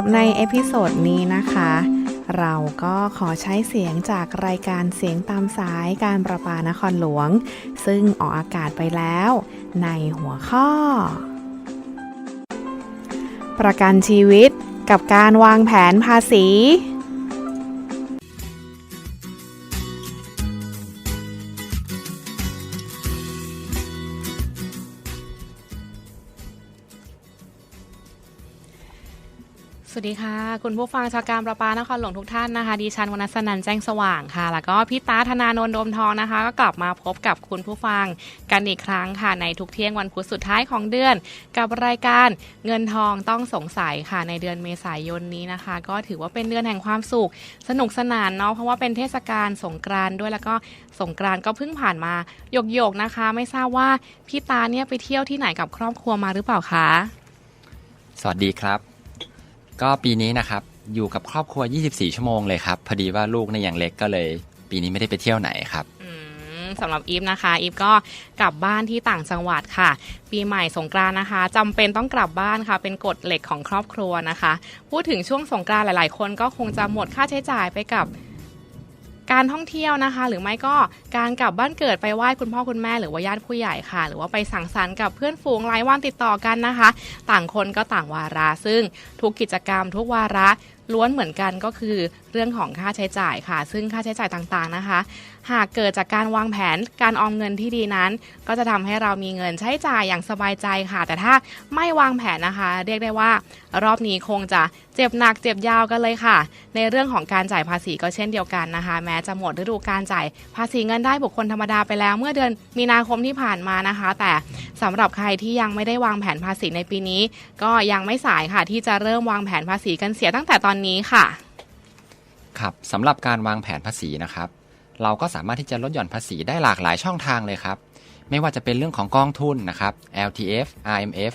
รับในเอพิโซดนี้นะคะ เราก็ขอใช้เสียงจากรายการเสียงตามสายการประปานครหลวง ซึ่งออกอากาศไปแล้ว ในหัวข้อ ประกันชีวิตกับการวางแผนภาษี สวัสดีค่ะ คุณผู้ฟังชาวการประปานครหลวงทุกท่านนะคะดิฉันวรรณสนันแจ้งสว่างค่ะ แล้วก็พี่ตาธนานนท์โดมทองนะคะ ก็กลับมาพบกับคุณผู้ฟังกันอีกครั้งค่ะในทุกเที่ยงวันพุธสุดท้ายของเดือน กับรายการเงินทองต้องสงสัยค่ะในเดือนเมษายนนี้นะคะ ก็ถือว่าเป็นเดือนแห่งความสุข สนุกสนานเนาะเพราะว่าเป็นเทศกาลสงกรานต์ด้วยแล้วก็สงกรานต์ก็เพิ่งผ่านมาหยกๆนะคะ ไม่ทราบว่าพี่ตาเนี่ยไปเที่ยวที่ไหนกับครอบครัวมาหรือเปล่าคะสวัสดีครับ ก็ปีนี้นะครับอยู่กับครอบครัว 24 ชั่วโมงเลยครับ พอดีว่าลูกในอยยังเล็กก็เลย ปีนี้ไม่ได้ไปเที่ยวไหนครับสำหรับอีฟนะคะอีฟก็กลับบ้านที่ต่างจังหวัดค่ะ ปีใหม่สงกรานนะคะจำเป็นต้องกลับบ้านค่ะ เป็นกฎเหล็กของครอบครัวนะคะ พูดถึงช่วงสงกรานหลาย ๆ คนก็คงจะหมดค่าใช้จ่ายไปกับ การท่องเที่ยวนะคะ หรือไม่ก็การกลับบ้านเกิดไปไหว้คุณพ่อคุณแม่หรือว่าญาติผู้ใหญ่ค่ะ หรือว่าไปสังสรรค์กับเพื่อนฝูงหลายวันติดต่อกันนะคะ ต่างคนก็ต่างวาระซึ่งทุกกิจกรรม ทุกวาระล้วนเหมือนกันก็คือเรื่องของค่าใช้จ่ายค่ะ ซึ่งค่าใช้จ่ายต่างๆนะคะ หากเกิดจากการวางแผนการออมเงินที่ดีนั้น ก็จะทำให้เรามีเงินใช้จ่ายอย่างสบายใจค่ะ แต่ถ้าไม่วางแผนนะคะ เรียกได้ว่า รอบนี้คงจะเจ็บหนักเจ็บยาวกันเลยค่ะ ในเรื่องของการจ่ายภาษีก็เช่นเดียวกันนะคะ แม้จะหมดฤดูการจ่ายภาษีเงินได้บุคคลธรรมดาไปแล้ว เมื่อเดือนมีนาคมที่ผ่านมานะคะ แต่สำหรับใครที่ยังไม่ได้วางแผนภาษีในปีนี้ ก็ยังไม่สายค่ะ ที่จะเริ่มวางแผนภาษีกันเสียตั้งแต่ตอนนี้ค่ะ ครับสำหรับการวางแผนภาษีนะครับ เราก็สามารถที่จะลดหย่อนภาษีได้หลากหลายช่องทางเลยครับ ไม่ว่าจะเป็นเรื่องของกองทุนนะครับ LTF RMF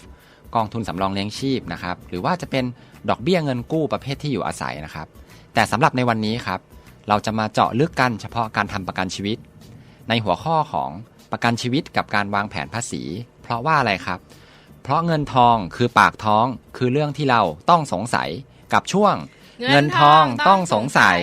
กองทุนสำรองเลี้ยงชีพนะครับ หรือว่าจะเป็นดอกเบี้ยเงินกู้ประเภทที่อยู่อาศัยนะครับ แต่สำหรับในวันนี้ครับ เราจะมาเจาะลึกกันเฉพาะการทำประกันชีวิต ในหัวข้อของประกันชีวิตกับการวางแผนภาษี เพราะว่าอะไรครับ เพราะเงินทองคือปากท้องคือเรื่องที่เราต้องสงสัยกับช่วง เงินทองต้องสงสัย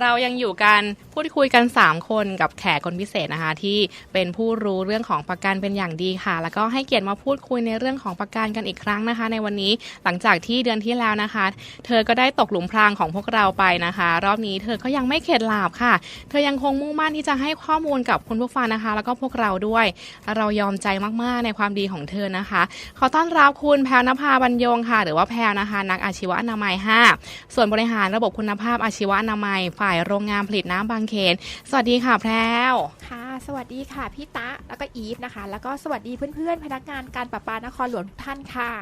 เรายังอยู่กันพูดคุยกัน 3 คนกับแขกคนพิเศษนะคะ ที่เป็นผู้รู้เรื่องของประกันเป็นอย่างดีค่ะ แล้วก็ให้เกียรติมาพูดคุยในเรื่องของประกันกันอีกครั้งนะคะ ในวันนี้หลังจากที่เดือนที่แล้วนะคะ เธอก็ได้ตกหลุมพรางของพวกเราไปนะคะ รอบนี้เธอก็ยังไม่เข็ดหลาบค่ะ เธอยังคงมุ่งมั่นที่จะให้ข้อมูลกับคุณผู้ฟังนะคะ แล้วก็พวกเราด้วย เรายอมใจมากๆในความดีของเธอนะคะ ขอต้อนรับคุณแพรวนภาบรรยงค่ะ หรือว่าแพรนะคะ นักอาชีวะอนามัย 5 ส่วนบริหารระบบคุณภาพอาชีวะอนามัย ฝ่ายโรงงานผลิตน้ำบางเขน สวัสดีค่ะแพรวค่ะ สวัสดีค่ะพี่ตะแล้วก็อีฟนะคะ แล้วก็สวัสดีเพื่อนๆพนักงานการประปานครหลวงทุกท่านค่ะ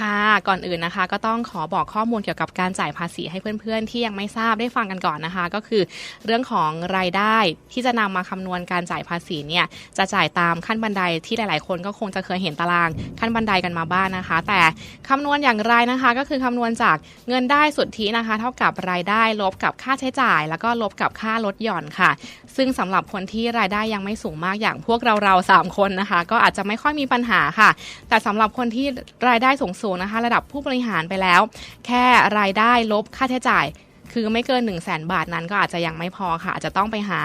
ค่ะ ก่อนอื่นนะคะก็ต้องขอบอกข้อมูลเกี่ยวกับการจ่ายภาษีให้เพื่อนๆ ที่ยังไม่ทราบได้ฟังกันก่อนนะคะ ก็คือเรื่องของรายได้ที่จะนำมาคำนวณการจ่ายภาษีเนี่ยจะจ่ายตามขั้นบันไดที่หลายๆ คนก็คงจะเคยเห็นตารางขั้นบันไดกันมาบ้างนะคะ แต่คำนวณอย่างไรนะคะ ก็คือคำนวณจากเงินได้สุทธินะคะ เท่ากับรายได้ลบกับค่าใช้จ่าย แล้วก็ลบกับค่าลดหย่อนค่ะ ซึ่งสำหรับคนที่รายได้ยังไม่สูงมากอย่างพวกเราเราๆสามคนนะคะ ก็อาจจะไม่ค่อยมีปัญหาค่ะ แต่สำหรับคนที่รายได้สูงๆนะคะ ระดับผู้บริหารไปแล้ว แค่รายได้ลบค่าใช้จ่ายคือไม่เกิน 1 0 0 0 0แบาทนั้นก็อาจจะยังไม่พอค่ะ อาจจะต้องไปหา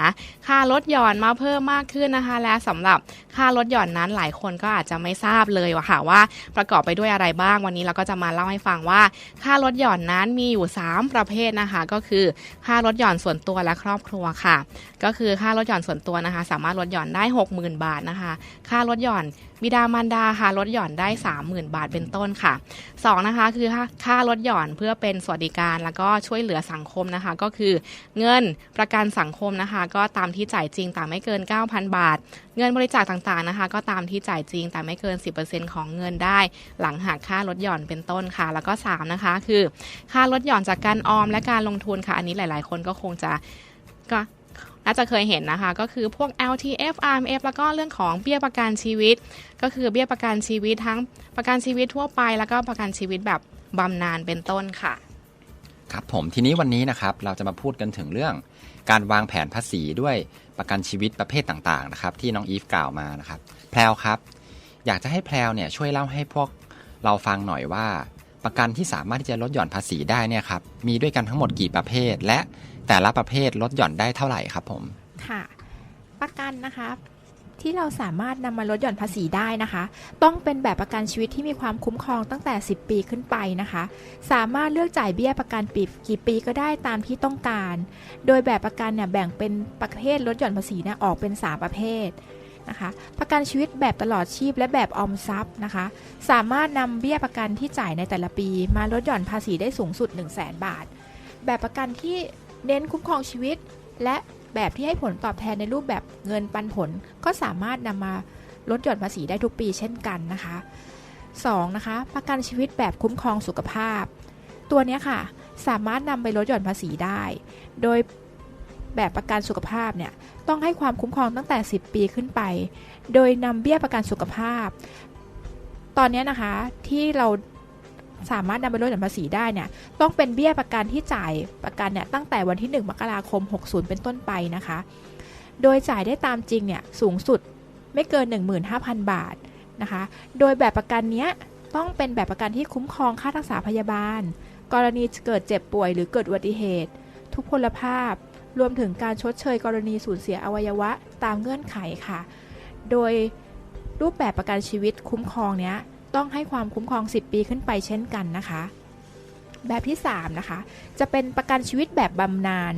ค่าลดหย่อนมาเพิ่มมากขึ้นนะคะ และสำหรับค่าลดหย่อนนั้นหลายคนก็อาจจะไม่ทราบเลยว่าค่ะว่าประกอบไปด้วยอะไรบ้างวันนี้เราก็จะมาเล่าให้ฟังว่า ค่าลดหย่อนนั้นมีอยู่ 3 ประเภทนะคะ ก็คือค่าลดหย่อนส่วนตัวและครอบครัวค่ะ ก็คือค่าลดหย่อนส่วนตัวนะคะ สามารถลดหย่อนได้ 60,000 บาทนะคะ ค่าลดหย่อนบิดามารดาค่ะลดหย่อนได้ 30,000 บาทเป็นต้นค่ะ 2 นะคะคือค่าลดหย่อนเพื่อเป็นสวัสดิการแล้วก็ช่วยเหลือสังคมนะคะ ก็คือเงินประกันสังคมนะคะ ก็ตามที่จ่ายจริงแต่ไม่เกิน 9,000 บาท เงินบริจาคต่างๆนะคะ ก็ตามที่จ่ายจริงแต่ไม่เกิน 10%ของเงินได้ หลังหักค่าลดหย่อนเป็นต้นค่ะ แล้วก็ 3 นะคะ คือ ค่าลดหย่อนจากการออมและการลงทุนค่ะ อันนี้หลาย ๆ คนก็คงจะก็ น่าจะเคยเห็นนะคะ ก็คือพวก LTF RMF แล้วก็เรื่องของเบี้ยประกันชีวิต ก็คือเบี้ยประกันชีวิตทั้งประกันชีวิตทั่วไป แล้วก็ประกันชีวิตแบบบำนาญเป็นต้นค่ะ ครับผมทีนี้วันนี้นะครับเราจะมาพูดกันถึงเรื่อง การวางแผนภาษีด้วยประกันชีวิตประเภทต่างๆนะครับที่น้องอีฟกล่าวมานะครับแพลวครับอยากจะให้แพลวเนี่ยช่วยเล่าให้พวกเราฟังหน่อยว่าปประกันที่สามารถที่จะลดหย่อนภาษีได้เนี่ยครับมีด้วยกันทั้งหมดกี่ประเภท และ แต่ละประเภทลดหย่อนได้เท่าไหร่ครับผมค่ะ ประกันนะคะที่เราสามารถนำมาลดหย่อนภาษีได้นะคะ ต้องเป็นแบบประกันชีวิตที่มีความคุ้มครองตั้งแต่ 10 ปีขึ้นไปนะคะ สามารถเลือกจ่ายเบี้ยประกันปีกี่ปีก็ได้ตามที่ต้องการ โดยแบบประกันเนี่ยแบ่งเป็นประเภทลดหย่อนภาษีเนี่ยออกเป็น 3 ประเภทนะคะ ประกันชีวิตแบบตลอดชีพและแบบออมทรัพย์นะคะ สามารถนำเบี้ยประกันที่จ่ายในแต่ละปี มาลดหย่อนภาษีได้สูงสุด 1 0 0 0 0แบาท แบบประกันที่ เน้นคุ้มครองชีวิต และแบบที่ให้ผลตอบแทนในรูปแบบเงินปันผลก็สามารถนำมาลดหย่อนภาษีได้ทุกปีเช่นกันนะคะ 2. นะคะ ประกันชีวิตแบบคุ้มครองสุขภาพ ตัวนี้ค่ะ สามารถนำไปลดหย่อนภาษีได้ โดยแบบประกันสุขภาพเนี่ยต้องให้ความคุ้มครองตั้งแต่ 10 ปีขึ้นไป โดยนำเบี้ยประกันสุขภาพ ตอนนี้นะคะที่เรา สามารถนำไปลดหย่อนภาษีได้เนี่ยต้องเป็นเบี้ยประกันที่จ่ายประกันเนี่ยตั้งแต่วันที่ 1 มกราคม 60 เป็นต้นไปนะคะ โดยจ่ายได้ตามจริงเนี่ยสูงสุดไม่เกิน 15,000 บาทนะคะ โดยแบบประกันเนี้ยต้องเป็นแบบประกันที่คุ้มครองค่ารักษาพยาบาล กรณีเกิดเจ็บป่วยหรือเกิดอุบัติเหตุ ทุพพลภาพ รวมถึงการชดเชยกรณีสูญเสียอวัยวะตามเงื่อนไขค่ะ โดยรูปแบบประกันชีวิตคุ้มครองเนี้ย ต้องให้ความคุ้มครอง 10 ปีขึ้นไปเช่นกันนะคะ แบบที่ 3 นะคะ จะเป็นประกันชีวิตแบบบำนาญ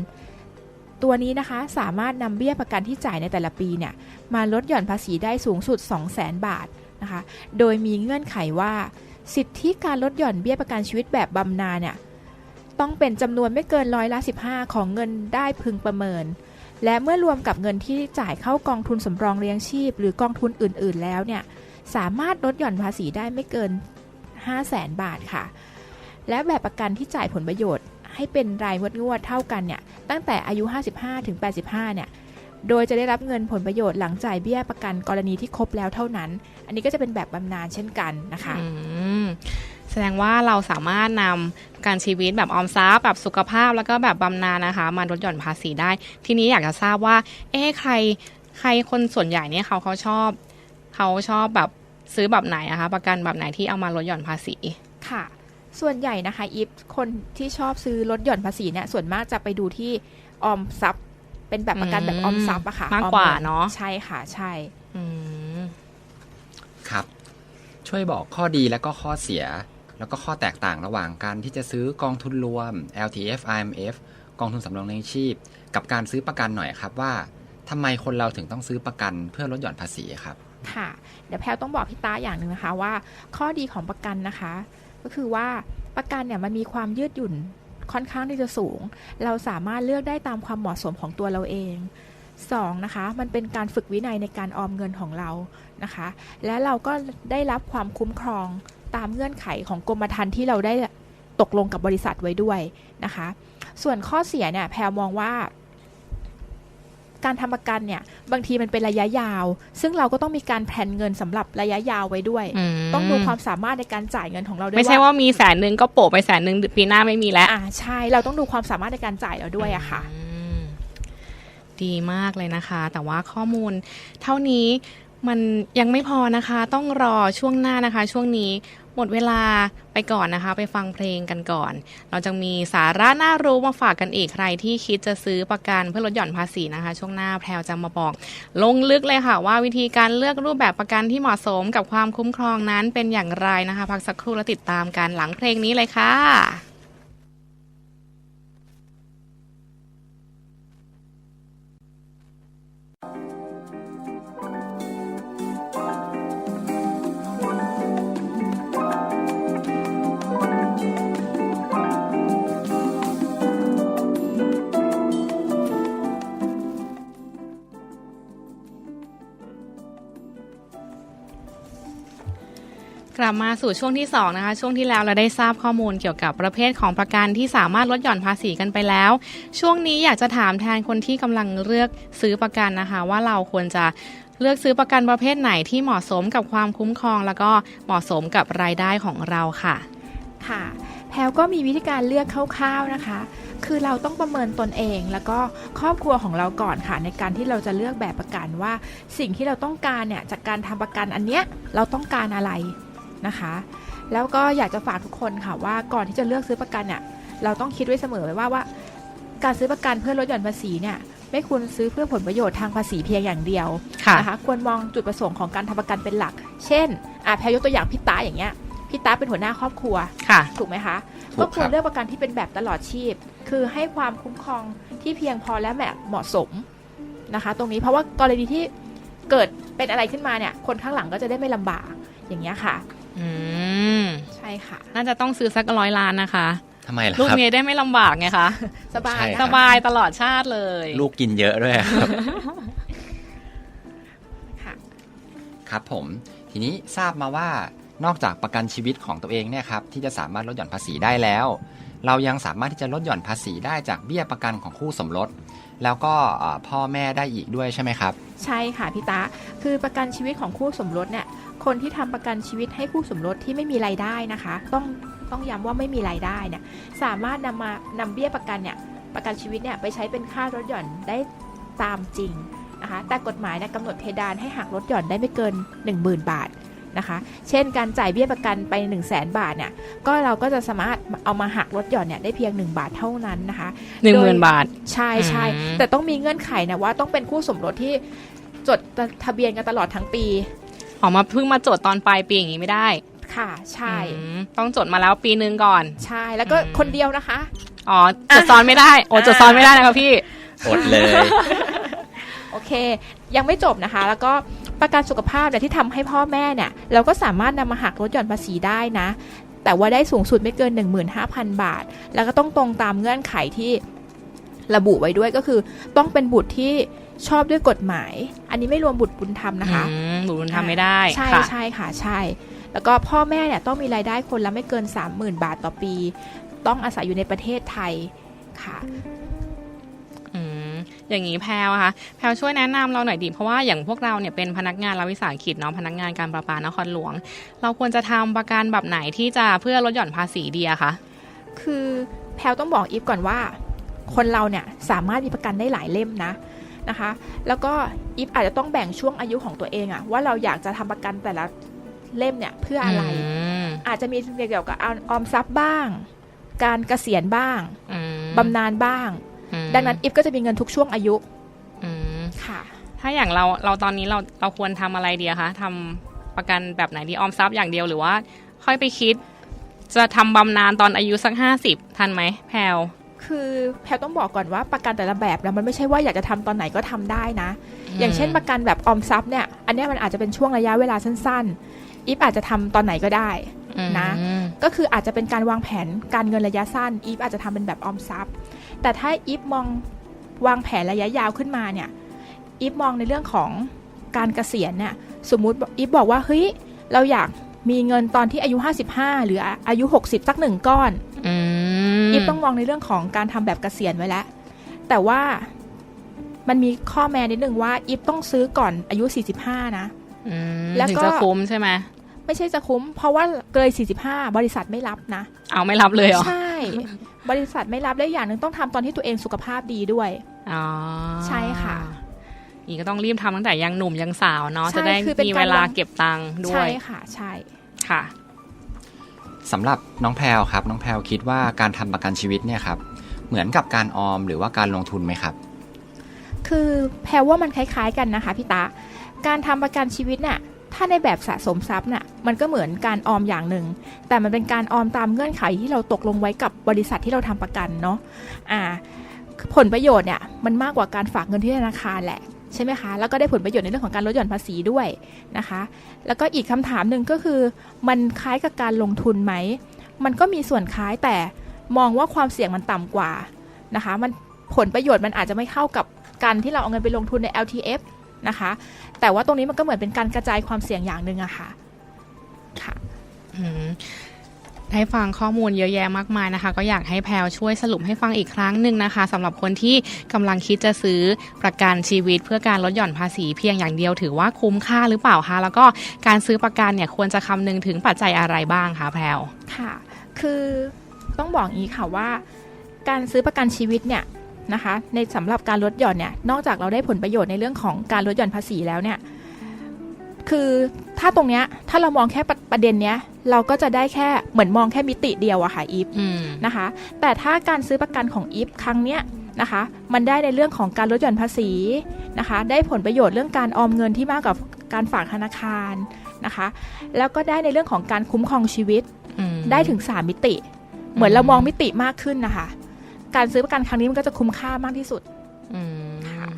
ตัวนี้นะคะสามารถนำเบี้ยประกันที่จ่ายในแต่ละปีเนี่ยมาลดหย่อนภาษีได้สูงสุด 200,000 บาทนะคะ โดยมีเงื่อนไขว่า สิทธิการลดหย่อนเบี้ยประกันชีวิตแบบบำนาญเนี่ยต้องเป็นจำนวนไม่เกินร้อยละ 15 ของเงินได้พึงประเมิน และเมื่อรวมกับเงินที่จ่ายเข้ากองทุนสำรองเลี้ยงชีพ หรือกองทุนอื่น ๆ แล้วเนี่ย สามารถลดหย่อนภาษีได้ไม่เกิน 5 0 0แสนบาทค่ะ และแบบประกันที่จ่ายผลประโยชน์ ให้เป็นรายงวดงวดเท่ากันเนี่ย ตั้งแต่อายุ 55 ถึง 85 เนี่ย โดยจะได้รับเงินผลประโยชน์หลังจ่ายเบี้ยประกันกรณีที่ครบแล้วเท่านั้น อันนี้ก็จะเป็นแบบบำนาญเช่นกันนะคะแสดงว่าเราสามารถนำการชีวิตแบบออมทรัพย์แบบสุขภาพแล้วก็แบบบำนาญนะคะมาลดหย่อนภาษีได้ ทีนี้อยากจะทราบว่า เอ๊ใครใครคนส่วนใหญ่เนี่ยเขาเขาชอบ เขาชอบแบบซื้อแบบไหนอะคะประกันแบบไหนที่เอามาลดหย่อนภาษีค่ะ ส่วนใหญ่นะคะอีฟคนที่ชอบซื้อลดหย่อนภาษีเนี่ยส่วนมากจะไปดูที่ออมทรัพย์ เป็นแบบประกันแบบออมทรัพย์อะค่ะมากกว่าออมงิเนอะใช่ค่ะใช่อืมครับ ช่วยบอกข้อดีและก็ข้อเสีย แล้วก็ข้อแตกต่างระหว่างการที่จะซื้อกองทุนรวม LTF IMF กองทุนสำรองเลี้ยงชีพ กับการซื้อประกันหน่อยครับว่าทำไมคนเราถึงต้องซื้อประกันเพื่อลดหย่อนภาษีครับ ค่ะ เดี๋ยวแพลวต้องบอกพี่ตาอย่างหนึ่งนะคะว่า ข้อดีของประกันนะคะ ก็คือว่าประกันเนี่ยมันมีความยืดหยุ่นค่อนข้างที่จะสูง เราสามารถเลือกได้ตามความเหมาะสมของตัวเราเองสองนะคะมันเป็นการฝึกวินัยในการออมเงินของเรานะคะ และเราก็ได้รับความคุ้มครองตามเงื่อนไขของกรมธรรม์ที่เราได้ตกลงกับบริษัทไว้ด้วยนะคะ ส่วนข้อเสียเนี่ยแพลมองว่า การทำประกันเนี่ยบางทีมันเป็นระยะยาว ซึ่งเราก็ต้องมีการแผนเงินสำหรับระยะยาวไว้ด้วยอืมต้องดูความสามารถในการจ่ายเงินของเราด้วยไม่ใช่ว่ามีแสนหนึ่งก็โปะไปแสนหนึ่งปีหน้าไม่มีแล้วอ่าใช่เราต้องดูความสามารถในการจ่ายเราด้วยอะค่ะอืมดีมากเลยนะคะ แต่ว่าข้อมูลเท่านี้มันยังไม่พอนะคะ ต้องรอช่วงหน้านะคะ ช่วงนี้ หมดเวลาไปก่อนนะคะ ไปฟังเพลงกันก่อน เราจะมีสาระน่ารู้มาฝากกันอีกใครที่คิดจะซื้อประกันเพื่อลดหย่อนภาษีนะคะ ช่วงหน้าแพรวจะมาบอกลงลึกเลยค่ะ ว่าวิธีการเลือกรูปแบบประกันที่เหมาะสมกับความคุ้มครองนั้นเป็นอย่างไรนะคะ พักสักครู่แล้วติดตามกันหลังเพลงนี้เลยค่ะ มาสู่ช่วงที่สองนะคะช่วงที่แล้วเราได้ทราบข้อมูลเกี่ยวกับประเภทของประกันที่สามารถลดหย่อนภาษีกันไปแล้ว ช่วงนี้อยากจะถามแทนคนที่กำลังเลือกซื้อประกันนะคะ ว่าเราควรจะเลือกซื้อประกันประเภทไหนที่เหมาะสมกับความคุ้มครอง แล้วก็เหมาะสมกับรายได้ของเราค่ะค่ะแพลวก็มีวิธีการเลือกคร่าวๆนะคะ คือเราต้องประเมินตนเอง แล้วก็ครอบครัวของเราก่อนค่ะ ในการที่เราจะเลือกแบบประกันว่า สิ่งที่เราต้องการเนี่ยจากการทำประกันอันเนี้ยเราต้องการอะไร นะคะ แล้วก็อยากจะฝากทุกคนค่ะว่าก่อนที่จะเลือกซื้อประกันเนี่ยเราต้องคิดไว้เสมอไว้ว่าว่า การซื้อประกันเพื่อลดหย่อนภาษีเนี่ยไม่ควรซื้อเพื่อผลประโยชน์ทางภาษีเพียงอย่างเดียวค่ะนะคะควรมองจุดประสงค์ของการทำประกันเป็นหลัก เช่นอะแพรยกตัวอย่างพี่ตาอย่างเงี้ยพี่ตาเป็นหัวหน้าครอบครัวค่ะถูกไหมคะถูก็กคควรัรบเลือกประกันที่เป็นแบบตลอดชีพ คือให้ความคุ้มครองที่เพียงพอและแบบเหมาะสมนะคะ ตรงนี้เพราะว่ากรณีที่เกิดเป็นอะไรขึ้นมาเนี่ย คนข้างหลังก็จะได้ไม่ลำบากอย่างเงี้ยค่ะ อืม ใช่ค่ะ น่าจะต้องซื้อสักร้อยล้านนะคะทำไมล่ะลูกครับ เมียได้ไม่ลำบากไงคะ สบายใช่นะสคะบายตลอดชาติเลยลูกกินเยอะด้วยครับ ค่ะ ครับผม ทีนี้ทราบมาว่านอกจากประกันชีวิตของตัวเองเนี่ยครับที่จะสามารถลดหย่อนภาษีได้แล้ว เรายังสามารถที่จะลดหย่อนภาษีได้จากเบี้ยประกันของคู่สมรส แล้วก็เอ่อพ่อแม่ได้อีกด้วยใช่ไหมครับ ใช่ค่ะพี่ตาคือประกันชีวิตของคู่สมรสเนี่ย คนที่ทำประกันชีวิตให้คู่สมรสที่ไม่มีรายได้นะคะ ต้องต้องย้ำว่าไม่มีรายได้เนี่ยสามารถนำมานำเบี้ยประกันเนี่ยประกันชีวิตเนี่ยไปใช้เป็นค่าลดหย่อนได้ตามจริงนะคะแต่กฎหมายเนี่ยกำหนดเพดานให้หักลดหย่อนได้ไม่เกิน 10,000 บาทนะคะ เช่นการจ่ายเบี้ยประกันไป 1 0 0 0 0แบาทเนี่ยก็เราก็จะสามารถเอามาหักลดหย่อนเนี่ยได้เพียง 1 บาทเท่านั้นนะคะหนึ่งหมื่นบาท ใช่ใช่อืมแต่ต้องมีเงื่อนไขนะว่าต้องเป็นคู่สมรสที่จดทะเบียนกันตลอดทั้งปี ออกมาเพิ่งมาจดตอนปลายปีอย่างนี้ไม่ได้ ค่ะ ใช่ อืมต้องจดมาแล้วปีนึงก่อน ใช่ แล้วก็อืม คนเดียวนะคะ อ๋อจดซ้อนไม่ได้ โอ้จดซ้อนไม่ได้นะคะพี่ อดเลย โอเค ยังไม่จบนะคะ แล้วก็ประกันสุขภาพเนี่ยที่ทำให้พ่อแม่เนี่ย เราก็สามารถนำมาหักลดหย่อนภาษีได้นะ แต่ว่าได้สูงสุดไม่เกิน 15,000 บาท แล้วก็ต้องตรงตามเงื่อนไขที่ระบุไว้ด้วยก็คือ ต้องเป็นบุตรที่ ชอบด้วยกฎหมาย อันนี้ไม่รวมบุตรบุญธรรมนะคะอืมบุญทำไม่ได้ ใช่ค่ะใช่ค่ะใช่ แล้วก็พ่อแม่เนี่ยต้องมีรายได้คนละไม่เกิน 30,000 บาทต่อปี ต้องอาศัยอยู่ในประเทศไทยค่ะอืมอย่างนี้แพลวอะคะแพลวช่วยแนะนำเราหน่อยดิเพราะว่าอย่างพวกเราเนี่ยเป็นพนักงานรัฐวิสาหกิจเนาะพนักงานการประปานครหลวง เราควรจะทำประกันแบบไหนที่จะเพื่อลดหย่อนภาษีดีอะคะคือแพลวต้องบอกอีฟก่อนว่า คนเราเนี่ยสามารถมีประกันได้หลายเล่มนะ นะคะ แล้วก็อีฟอาจจะต้องแบ่งช่วงอายุของตัวเองอะว่าเราอยากจะทำประกันแต่ละเล่มเนี่ยเพื่ออะไรมอาจจะมีเกี่ยวกับออมทรัพย์บ้าง การเกษียณบ้างอืมบำนาญบ้างอืมดังนั้นอีฟก็จะมีเงินทุกช่วงอายุอืมค่ะ ถ้าอย่างเราเราตอนนี้เราเราควรทำอะไรดีอะคะทำประกันแบบไหนดีออมทรัพย์อย่างเดียวหรือว่า ค่อยไปคิด จะทำบำนาญตอนอายุสักห้าสิบทันไหมแพลว คือแพลต้องบอกก่อนว่าประกันแต่ละแบบนะมันไม่ใช่ว่าอยากจะทำตอนไหนก็ทำได้นะ อย่างเช่นประกันแบบออมทรัพย์เนี่ย อันเนี้ยมันอาจจะเป็นช่วงระยะเวลาสั้นๆอีฟอาจจะทำตอนไหนก็ได้นะอืมก็คืออาจจะเป็นการวางแผนการเงินระยะสั้นอีฟอาจจะทำเป็นแบบออมทรัพย์ แต่ถ้าอีฟมองวางแผนระยะยาวขึ้นมาเนี่ยอีฟมองในเรื่องของการเกษียณเนี่ยสมมุติอีฟบอกว่าเฮ้ยเราอยากมีเงินตอนที่อายุ 55 หรืออายุ 60 สักหนึ่งก้อนอืมอีฟ ต้องมองในเรื่องของการทำแบบเกษียณไว้แล้ว แต่ว่ามันมีข้อแม้นิดนึงว่าอีฟต้องซื้อก่อนอายุ 45 นะอืมแล้วก็ถึงจะคุ้มใช่ไหมไม่ใช่จะคุ้ม เพราะว่าเกิน45 บริษัทไม่รับนะ เอาไม่รับเลยเหรอ ใช่ บริษัทไม่รับได้อย่างหนึ่งต้องทำตอนที่ตัวเองสุขภาพดีด้วยอ๋อใช่ค่ะอีกก็ต้องรีบทำตั้งแต่ยังหนุ่มยังสาวเนาะใช่จะได้คือเป็นมีการเวลาลงเก็บตังค์ด้วใช่ยค่ะ ใช่ค่ะ สำหรับน้องแพลวครับน้องแพลวคิดว่าการทำประกันชีวิตเนี่ยครับเหมือนกับการออมหรือว่าการลงทุนไหมครับ คือแพรว่ามันคล้าย ๆ กันนะคะพี่ตาการทำประกันชีวิตน่ะถ้าในแบบสะสมทรัพย์น่ะมันก็เหมือนการออมอย่างหนึ่ง แต่มันเป็นการออมตามเงื่อนไขที่เราตกลงไว้กับบริษัทที่เราทำประกันเนาะอ่าผลประโยชน์เนี่ยมันมากกว่าการฝากเงินที่ธนาคารแหละ ใช่ไหมคะ แล้วก็ได้ผลประโยชน์ในเรื่องของการลดหย่อนภาษีด้วยนะคะ แล้วก็อีกคำถามหนึ่งก็คือ มันคล้ายกับการลงทุนไหม มันก็มีส่วนคล้ายแต่มองว่าความเสี่ยงมันต่ำกว่านะคะ มันผลประโยชน์มันอาจจะไม่เข้ากับการที่เราเอาเงินไปลงทุนใน LTF นะคะ แต่ว่าตรงนี้มันก็เหมือนเป็นการกระจายความเสี่ยงอย่างหนึ่งอะค่ะ ค่ะ ได้ฟังข้อมูลเยอะแยะมากมายนะคะ ก็อยากให้แพลวช่วยสรุปให้ฟังอีกครั้งหนึ่งนะคะสำหรับคนที่กำลังคิดจะซื้อประกันชีวิต เพื่อการลดหย่อนภาษีเพียงอย่างเดียวถือว่าคุ้มค่าหรือเปล่าคะแล้วก็การซื้อประกันเนี่ยควรจะคำนึงถึงปัจจัยอะไรบ้างคะแพลวค่ะ คือต้องบอกอย่างนี้ค่ะว่า การซื้อประกันชีวิตเนี่ยนะคะในสำหรับการลดหย่อนเนี่ยนอกจากเราได้ผลประโยชน์ในเรื่องของการลดหย่อนภาษีแล้วเนี่ย คือถ้าตรงเนี้ยถ้าเรามองแค่ประประเด็นเนี้ยเราก็จะได้แค่เหมือนมองแค่มิติเดียวอะค่ะอีฟอืมนะคะ แต่ถ้าการซื้อประกันของอีฟครั้งเนี้ยนะคะ มันได้ในเรื่องของการลดหย่อนภาษีนะคะ ได้ผลประโยชน์เรื่องการออมเงินที่มากกว่าการฝากธนาคารนะคะ แล้วก็ได้ในเรื่องของการคุ้มครองชีวิตอืมได้ถึง3มิติ เหมือนเรามองมิติมากขึ้นนะคะ การซื้อประกันครั้งนี้มันก็จะคุ้มค่ามากที่สุดอืมค่ะ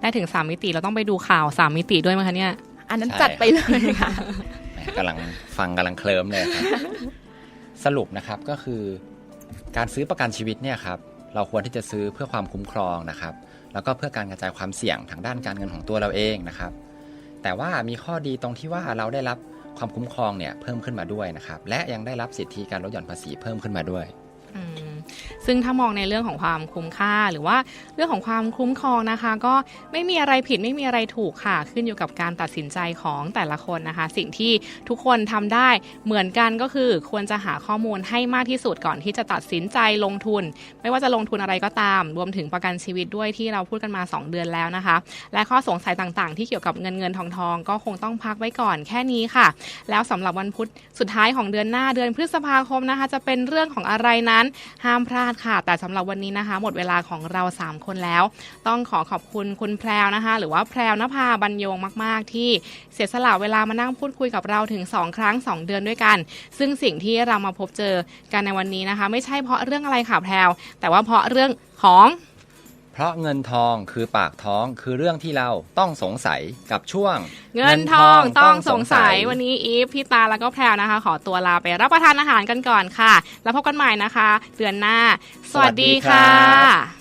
ได้ถึงสามมิติเราต้องไปดูข่าวสามมิติด้วยไหมคะเนี่ย อันนั้นใช่จัดไปเลยค่ะแหมกำลังฟังกำลังเคลิ้มเลยครับสรุปนะครับก็คือ การซื้อประกันชีวิตเนี่ยครับเราควรที่จะซื้อเพื่อความคุ้มครองนะครับ แล้วก็เพื่อการกระจายความเสี่ยงทางด้านการเงินของตัวเราเองนะครับ แต่ว่ามีข้อดีตรงที่ว่าเราได้รับความคุ้มครองเนี่ยเพิ่มขึ้นมาด้วยนะครับ และยังได้รับสิทธิการลดหย่อนภาษีเพิ่มขึ้นมาด้วยอืม ซึ่งถ้ามองในเรื่องของความคุ้มค่า หรือว่าเรื่องของความคุ้มครองนะคะ ก็ไม่มีอะไรผิดไม่มีอะไรถูกค่ะ ขึ้นอยู่กับการตัดสินใจของแต่ละคนนะคะ สิ่งที่ทุกคนทำได้เหมือนกันก็คือควรจะหาข้อมูลให้มากที่สุดก่อนที่จะตัดสินใจลงทุน ไม่ว่าจะลงทุนอะไรก็ตาม รวมถึงประกันชีวิตด้วยที่เราพูดกันมา 2 เดือนแล้วนะคะ และข้อสงสัยต่างๆ ที่เกี่ยวกับเงินเงินทองทองก็คงต้องพักไว้ก่อนแค่นี้ค่ะ แล้วสำหรับวันพุธสุดท้ายของเดือนหน้าเดือนพฤษภาคมนะคะ จะเป็นเรื่องของอะไรนั้นห้ามพลาดค่ะ แต่สำหรับวันนี้นะคะ หมดเวลาของเรา 3 คนแล้ว ต้องขอขอบคุณคุณแพรวนะคะ หรือว่าแพรวนภาบรรยงมาก ๆ ที่เสียสละเวลามานั่งพูดคุยกับเราถึง 2 ครั้ง 2 เดือนด้วยกัน ซึ่งสิ่งที่เรามาพบเจอกันในวันนี้นะคะ ไม่ใช่เพราะเรื่องอะไรค่ะแพรวแต่ว่าเพราะเรื่องของ ราะเงินทองคือปากท้องคือเรื่องที่เราต้องสงสัยกับช่วง เงินทองต้องสงสัยวันนี้อีฟพี่ตาแล้วก็แพรวนะคะ ขอตัวลาไปรับประทานอาหารกันก่อนค่ะ แล้วพบกันใหม่นะคะ เดือนหน้า สวัสดีสวัสดีครัค่ะบ